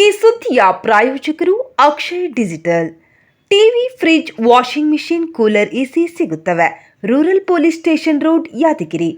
ಈ ಸುದ್ದಿಯ ಪ್ರಾಯೋಜಕರು Akshay digital. TV, fridge, washing machine, cooler, AC ಸಿಗುತ್ತವೆ. Rural police station road Yadgir.